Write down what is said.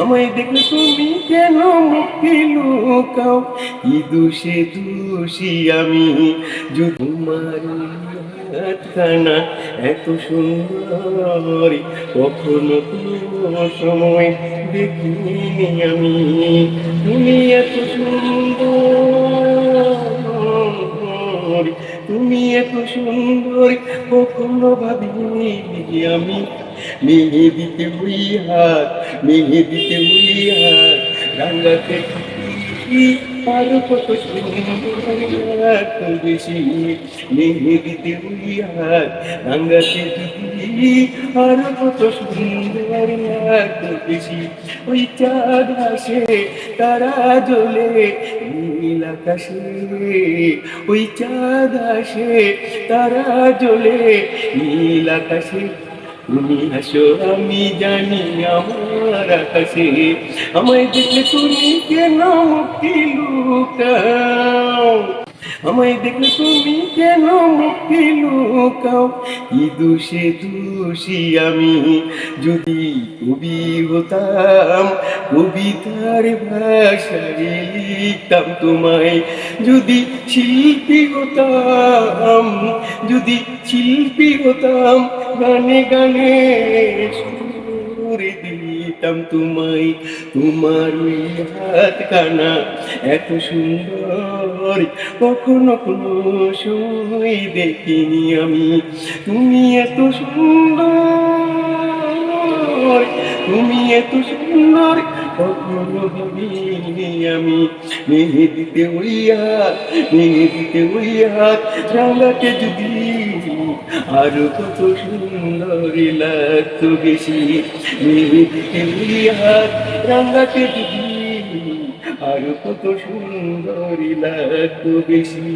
আমায় দেখলে তুমি কেন মুক্তি লুকাও? কি দোষে দোষী আমি? যদি তোমার খানা এত সুন্দর, কখনো কোনো সময় দেখিনি আমি। তুমি এত সুন্দর। তুমি এত সুন্দর কখনো ভাবিনি আমি মেহে দিতে ওই হাত মেহে দিতে ওই হাত রাঙ্গাতে আরও কত সুন্দর। বেশি মেহে দিতে ওই হাত রাঙ্গাতে আর কত সুন্দর এত বেশি ওই চাঁদ আসে তারা জ্বলে নীল আকাশে ওই চাঁদ আসে তারা জ্বলে নীল আকাশে তুমি হাসো আমি জানি আমার আকাশে আমায় দেখে তুমি কেন মুক্তি লুকাও আমায় দেখলে তুমি কেন মুক্তি লুকাও? কি দোষে দোষী আমি? যদি কবি হতাম, কবিতার ভাষায় লিখতাম তোমায়। যদি শিল্পী হতাম, যদি শিল্পী হতাম, গানে গানে দিতাম তোমায়, তোমার ওই হাতখানা এত সুন্দর। কখনো কোনো সময় দেখিনি আমি। তুমি এত সুন্দর, তুমি এত সুন্দর, কখনো ভাবিনি আমি। মেহে দিতে ওই হাত মেহে দিতে ওই হাত রাঙাতে যদি আরও কত সুন্দর লাগতো বেশি যদি আরও কত সুন্দর লাগতো বেশি